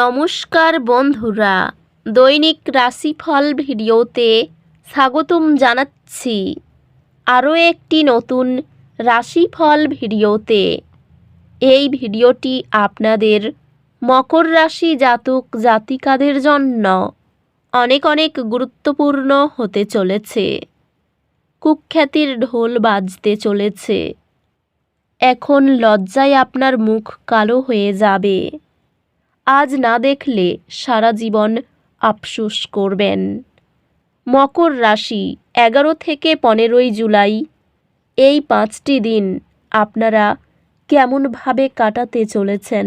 নমস্কার বন্ধুরা। দৈনিক রাশিফল ভিডিওতে স্বাগতম জানাচ্ছি। আরও একটি নতুন রাশিফল ভিডিওতে। এই ভিডিওটি আপনাদের মকর রাশি জাতক জাতিকাদের জন্য অনেক অনেক গুরুত্বপূর্ণ হতে চলেছে। কুখ্যাতির ঢোল বাজতে চলেছে। এখন লজ্জায় আপনার মুখ কালো হয়ে যাবে। আজ না দেখলে সারা জীবন আফসোস করবেন। মকর রাশি এগারো থেকে পনেরোই জুলাই। এই পাঁচটি দিন আপনারা কেমনভাবে কাটাতে চলেছেন?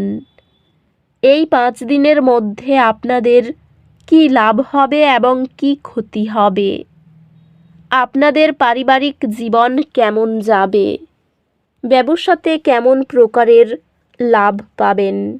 এই পাঁচ দিনের মধ্যে আপনাদের কি লাভ হবে এবং কি ক্ষতি হবে? আপনাদের পারিবারিক জীবন কেমন যাবে? ব্যবসাতে কেমন প্রকারের লাভ পাবেন?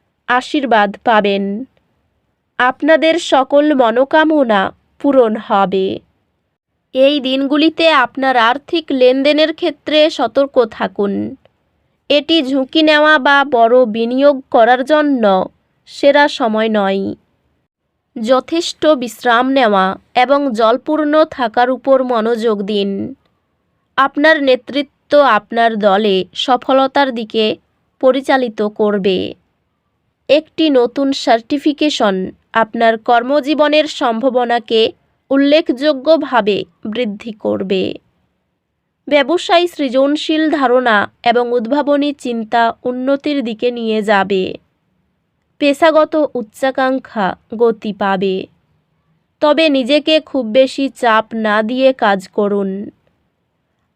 আশীর্বাদ পাবেন। আপনাদের সকল মনোকামনা পূরণ হবে। এই দিনগুলিতে আপনার আর্থিক লেনদেনের ক্ষেত্রে সতর্ক থাকুন। এটি ঝুঁকি নেওয়া বা বড় বিনিয়োগ করার জন্য সেরা সময় নয়। যথেষ্ট বিশ্রাম নেওয়া এবং জলপূর্ণ থাকার উপর মনোযোগ দিন। আপনার নেতৃত্ব আপনার দলে সফলতার দিকে পরিচালিত করবে। একটি নতুন সার্টিফিকেশন আপনার কর্মজীবনের সম্ভাবনাকে উল্লেখযোগ্যভাবে বৃদ্ধি করবে। ব্যবসায় সৃজনশীল ধারণা এবং উদ্ভাবনী চিন্তা উন্নতির দিকে নিয়ে যাবে। পেশাগত উচ্চাকাঙ্ক্ষা গতি পাবে। তবে নিজেকে খুব বেশি চাপ না দিয়ে কাজ করুন।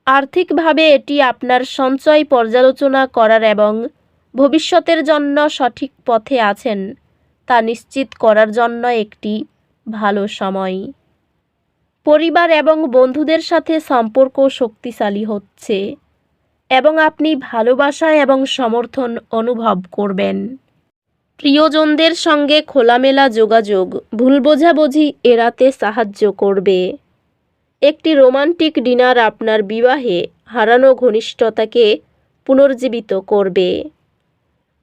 আর্থিকভাবে এটি আপনার সঞ্চয় পর্যালোচনা করার এবং ভবিষ্যতের জন্য সঠিক পথে আছেন, তা নিশ্চিত করার জন্য একটি ভালো সময়। পরিবার এবং বন্ধুদের সাথে সম্পর্ক শক্তিশালী হচ্ছে এবং আপনি ভালোবাসা এবং সমর্থন অনুভব করবেন। প্রিয়জনদের সঙ্গে খোলামেলা যোগাযোগ, ভুল বোঝাবুঝি এড়াতে সাহায্য করবে। একটি রোমান্টিক ডিনার আপনার বিবাহে হারানো ঘনিষ্ঠতাকে পুনর্জীবিত করবে।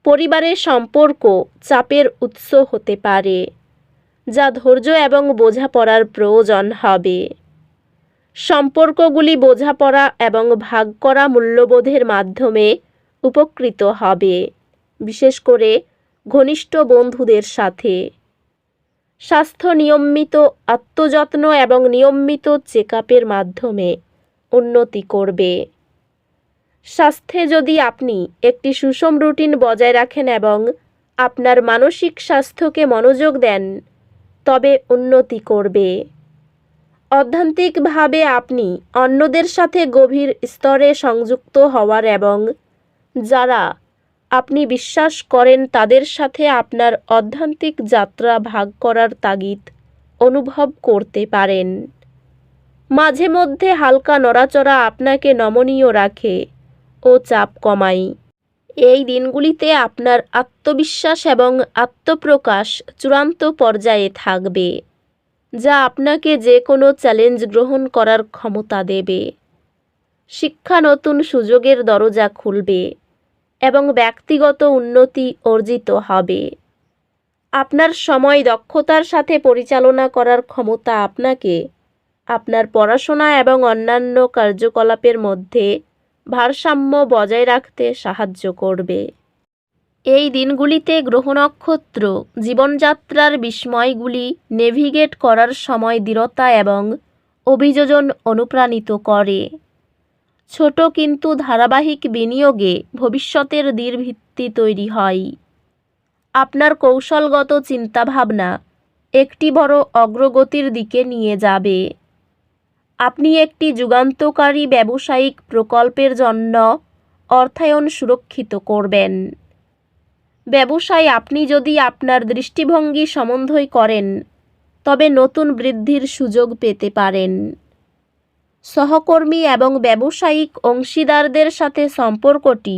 পরিবারের সম্পর্ক চাপের উৎস হতে পারে, যা ধৈর্য এবং বোঝাপড়ার প্রয়োজন হবে। সম্পর্কগুলি বোঝাপড়া এবং ভাগ করা মূল্যবোধের মাধ্যমে উপকৃত হবে, বিশেষ করে ঘনিষ্ঠ বন্ধুদের সাথে। স্বাস্থ্য নিয়মিত, আত্মযত্ন এবং নিয়মিত চেক মাধ্যমে উন্নতি করবে। স্বাস্থ্যে যদি আপনি একটি সুষম রুটিন বজায় রাখেন এবং আপনার মানসিক স্বাস্থ্যকে মনোযোগ দেন, তবে উন্নতি করবে। অধ্যান্তিকভাবে আপনি অন্যদের সাথে গভীর স্তরে সংযুক্ত হওয়ার এবং যারা আপনি বিশ্বাস করেন তাদের সাথে আপনার অধ্যান্তিক যাত্রা ভাগ করার তাগিদ অনুভব করতে পারেন। মাঝে মধ্যে হালকা নড়াচড়া আপনাকে নমনীয় রাখে। ও চাপ কমাই। এই দিনগুলিতে আপনার আত্মবিশ্বাস এবং আত্মপ্রকাশ চূড়ান্ত পর্যায়ে থাকবে, যা আপনাকে যে কোনো চ্যালেঞ্জ গ্রহণ করার ক্ষমতা দেবে। শিক্ষা নতুন সুযোগের দরজা খুলবে এবং ব্যক্তিগত উন্নতি অর্জিত হবে। আপনার সময় দক্ষতার সাথে পরিচালনা করার ক্ষমতা আপনাকে, আপনার পড়াশোনা এবং অন্যান্য কার্যকলাপের মধ্যে ভারসাম্য বজায় রাখতে সাহায্য করবে। এই দিনগুলিতে গ্রহ নক্ষত্র জীবনযাত্রার বিস্ময়গুলি নেভিগেট করার সময় দৃঢ়তা এবং অভিযোজন অনুপ্রাণিত করে। ছোট কিন্তু ধারাবাহিক বিনিয়োগে ভবিষ্যতের দৃঢ় ভিত্তি তৈরি হয়। আপনার কৌশলগত চিন্তাভাবনা একটি বড় অগ্রগতির দিকে নিয়ে যাবে। আপনি একটি যুগান্তকারী ব্যবসায়িক প্রকল্পের জন্য অর্থায়ন সুরক্ষিত করবেন। ব্যবসায় আপনি যদি আপনার দৃষ্টিভঙ্গি সমন্বয় করেন, তবে নতুন বৃদ্ধির সুযোগ পেতে পারেন। সহকর্মী এবং ব্যবসায়িক অংশীদারদের সাথে সম্পর্কটি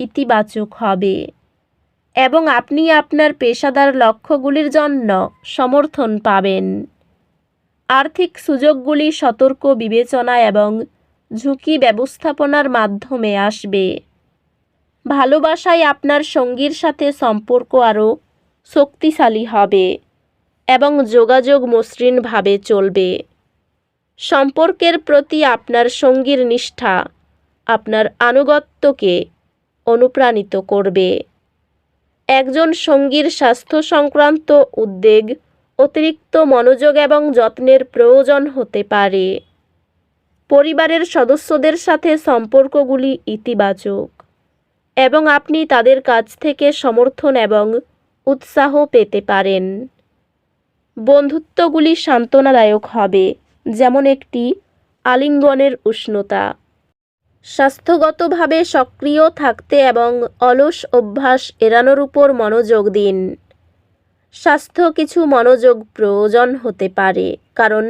ইতিবাচক হবে এবং আপনি আপনার পেশাদার লক্ষ্যগুলির জন্য সমর্থন পাবেন। আর্থিক সুযোগগুলি সতর্ক বিবেচনা এবং ঝুঁকি ব্যবস্থাপনার মাধ্যমে আসবে। ভালোবাসায় আপনার সঙ্গীর সাথে সম্পর্ক আরও শক্তিশালী হবে এবং যোগাযোগ মসৃণভাবে চলবে। সম্পর্কের প্রতি আপনার সঙ্গীর নিষ্ঠা আপনার আনুগত্যকে অনুপ্রাণিত করবে। একজন সঙ্গীর স্বাস্থ্য সংক্রান্ত উদ্বেগ অতিরিক্ত মনোযোগ এবং যত্নের প্রয়োজন হতে পারে। পরিবারের সদস্যদের সাথে সম্পর্কগুলি ইতিবাচক এবং আপনি তাদের কাছ থেকে সমর্থন এবং উৎসাহ পেতে পারেন। বন্ধুত্বগুলি সান্ত্বনাদায়ক হবে, যেমন একটি আলিঙ্গনের উষ্ণতা। স্বাস্থ্যগতভাবে সক্রিয় থাকতে এবং অলস অভ্যাস এড়ানোর উপর মনোযোগ দিন। স্বাস্থ্য কিছু মনোযোগ প্রয়োজন হতে পারে, কারণ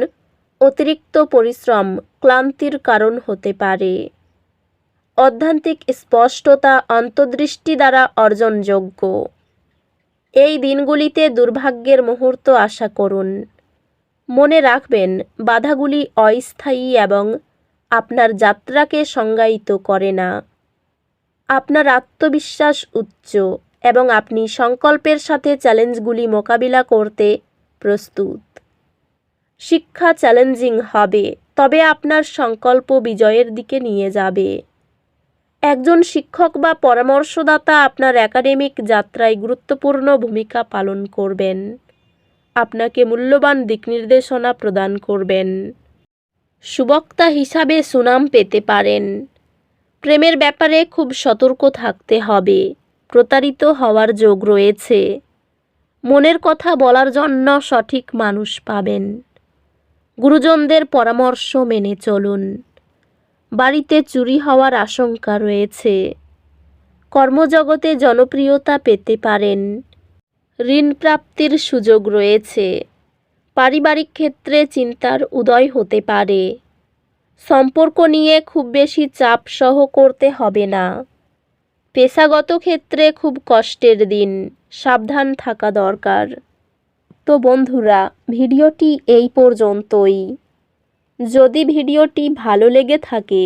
অতিরিক্ত পরিশ্রম ক্লান্তির কারণ হতে পারে। অধ্যান্তিক স্পষ্টতা অন্তর্দৃষ্টি দ্বারা অর্জনযোগ্য। এই দিনগুলিতে দুর্ভাগ্যের মুহূর্ত আশা করুন। মনে রাখবেন, বাধাগুলি অস্থায়ী এবং আপনার যাত্রাকে সংজ্ঞায়িত করে না। আপনার আত্মবিশ্বাস উচ্চ। এবং আপনি সংকল্পের সাথে চ্যালেঞ্জগুলি মোকাবিলা করতে প্রস্তুত। শিক্ষা চ্যালেঞ্জিং হবে, তবে আপনার সংকল্প বিজয়ের দিকে নিয়ে যাবে। একজন শিক্ষক বা পরামর্শদাতা আপনার একাডেমিক যাত্রায় গুরুত্বপূর্ণ ভূমিকা পালন করবেন। আপনাকে মূল্যবান দিকনির্দেশনা প্রদান করবেন। সুবক্তা হিসাবে সুনাম পেতে পারেন। প্রেমের ব্যাপারে খুব সতর্ক থাকতে হবে। প্রতারিত হওয়ার যোগ রয়েছে। মনের কথা বলার জন্য সঠিক মানুষ পাবেন। গুরুজনদের পরামর্শ মেনে চলুন। বাড়িতে চুরি হওয়ার আশঙ্কা রয়েছে। কর্মজগতে জনপ্রিয়তা পেতে পারেন। ঋণ প্রাপ্তির সুযোগ রয়েছে। পারিবারিক ক্ষেত্রে চিন্তার উদয় হতে পারে। সম্পর্ক নিয়ে খুব বেশি চাপ সহ করতে হবে না। পেশাগত ক্ষেত্রে খুব কষ্টের দিন, সাবধান থাকা দরকার। তো বন্ধুরা, ভিডিওটি এই পর্যন্তই। যদি ভিডিওটি ভালো লেগে থাকে,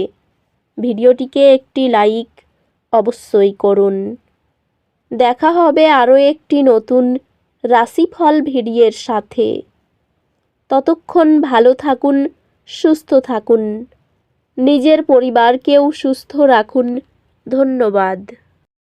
ভিডিওটিকে একটি লাইক অবশ্যই করুন। দেখা হবে আরও একটি নতুন রাশিফল ভিডিওর সাথে। ততক্ষণ ভালো থাকুন, সুস্থ থাকুন। নিজের পরিবারকেও সুস্থ রাখুন। ধন্যবাদ।